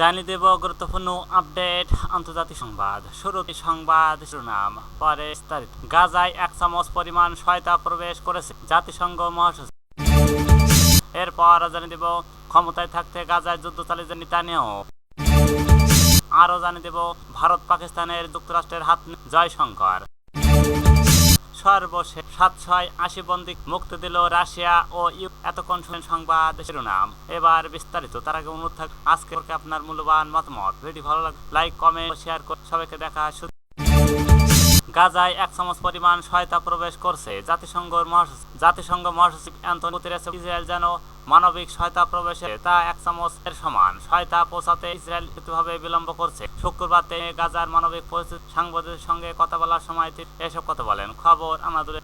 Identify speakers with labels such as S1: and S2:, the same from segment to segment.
S1: জানিয়ে দেব গুরুত্বপূর্ণ আপডেট আন্তর্জাতিক সংবাদ। শুরুতে সংবাদ শিরোনাম। পরে বিস্তারিত। গাজায় এক চামচ পরিমাণ সহায়তা প্রবেশ করেছে জাতিসংঘ মহাসচিব। এরপর জানিয়ে দেব ক্ষমতায় থাকতে গাজায় যুদ্ধ চালিয়ে নেতানিয়াহু। আরও জানিয়ে দেব ভারত পাকিস্তানের যুক্তরাষ্ট্রের হাত জয়শঙ্কর। সর্বশেষ সাত ছয় আশি বন্দী মুক্তি দিল রাশিয়া ও ইউ এতক্ষণ শুনেন সংবাদ শিরোনাম। এবার বিস্তারিত, তার আগে অনুরোধ থাক আজকে আপনার মূল্যবান মতামত। ভিডিও ভালো লাগে লাইক কমেন্ট শেয়ার করে সবাইকে দেখা গাজায় এক চামচ পরিমাণ সহায়তা প্রবেশ করছে। জাতিসংঘ জাতিসংঘ মহাসচিব অ্যান্টনি গুতেরেস ইসরায়েল যেন মানবিক সহায়তা প্রবেশে তা এক চামচের সমান। সহায়তা পৌঁছাতে ইসরায়েল হেতুভাবে বিলম্ব করছে। শুক্রবার তিনি গাজার মানবিক পরিস্থিতি সাংবাদিকদের সঙ্গে কথা বলার সময় এসব কথা বলেন। খবর আমাদের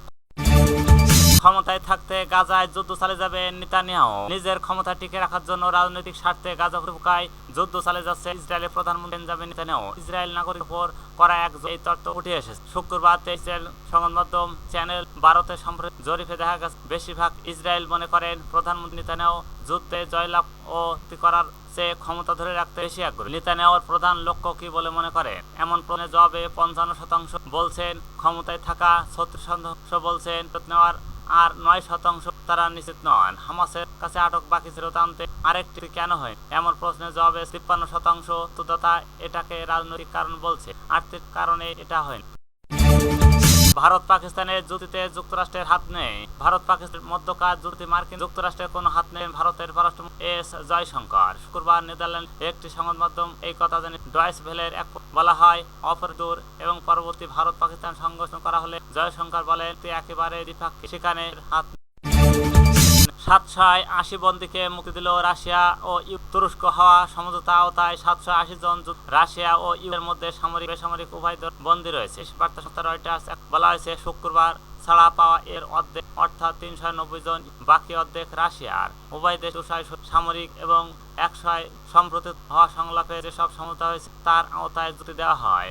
S1: ক্ষমতায় থাকতে গাজায় যুদ্ধ চালিয়ে যাবে নেতানিয়াহু। নিজের ক্ষমতা টিকে রাখার জন্য রাজনৈতিক স্বার্থে গাজা উপত্যকায় যুদ্ধ চালিয়ে যাচ্ছে ইসরায়েলের প্রধানমন্ত্রী বেঞ্জামিন নেতানিয়াহু। ইসরায়েল নাগরিক উপর করা এক এই তথ্য উঠে এসেছে। শুক্রবার ইসরায়েল সংবাদ মাধ্যম চ্যানেল ভারতে সম্প্রতি জরিপে দেখা গেছে, বেশিরভাগ ইসরায়েল মনে করেন প্রধানমন্ত্রী নেতানিয়াহু যুদ্ধে জয়লাভ ও করার চেয়ে ক্ষমতা ধরে রাখতে বেশি আগ্রহী। নেতানিয়াহুর প্রধান লক্ষ্য কি বলে মনে করেন? এমন প্রশ্নের জবাবে পঞ্চান্ন শতাংশ বলছেন, ক্ষমতায় থাকা ছত্রিশ শতাংশ বলছেন, নেওয়ার আর নয় শতাংশ তারা নিশ্চিত নন। হামাসের কাছে আটক বাকি ছিল আনতে আরেকটি কেন হয়? এমন প্রশ্নের জবাবে তিপ্পান্ন শতাংশ তথা এটাকে রাজনৈতিক কারণ বলছে। আর্থিক কারণে এটা হয়। ভারত পাকিস্তানের জুতিতে যুক্তরাষ্ট্রের হাত নেই। ভারত পাকিস্তানের মধ্যকার জুতি মার্কিন যুক্তরাষ্ট্রের কোনো হাত নেই ভারতের পররাষ্ট্র এস জয়শঙ্কর। শুক্রবার নেদারল্যান্ড একটি সংবাদ মাধ্যম এই কথা জানি ডয়েস ভেলের এক বলা হয় অপরদূর এবং পরবর্তী ভারত পাকিস্তান সংঘর্ষ করা হলে জয়শঙ্কর বলেন একেবারে দ্বিপাক্ষিক। সেখানে হাত সাতশো আশি বন্দীকে মুক্তি দিল রাশিয়া ও তুরস্ক হওয়া সমঝোতা আওতায় সাতশো আশি জন রাশিয়া ও ইউ এর মধ্যে সামরিক বেসামরিক উভয় বন্দী রয়েছে। বার্তা সংস্থা রয়টার্স বলা হয়েছে, শুক্রবার ছাড়া পাওয়া এর অর্ধেক অর্থাৎ তিনশো নব্বই জন, বাকি অর্ধেক রাশিয়ার উভয় দেশ দুশায় সামরিক এবং একশো সম্প্রতি হওয়া সংলাপে যেসব সমঝোতা হয়েছে, তার আওতায় যুক্তি দেওয়া হয়।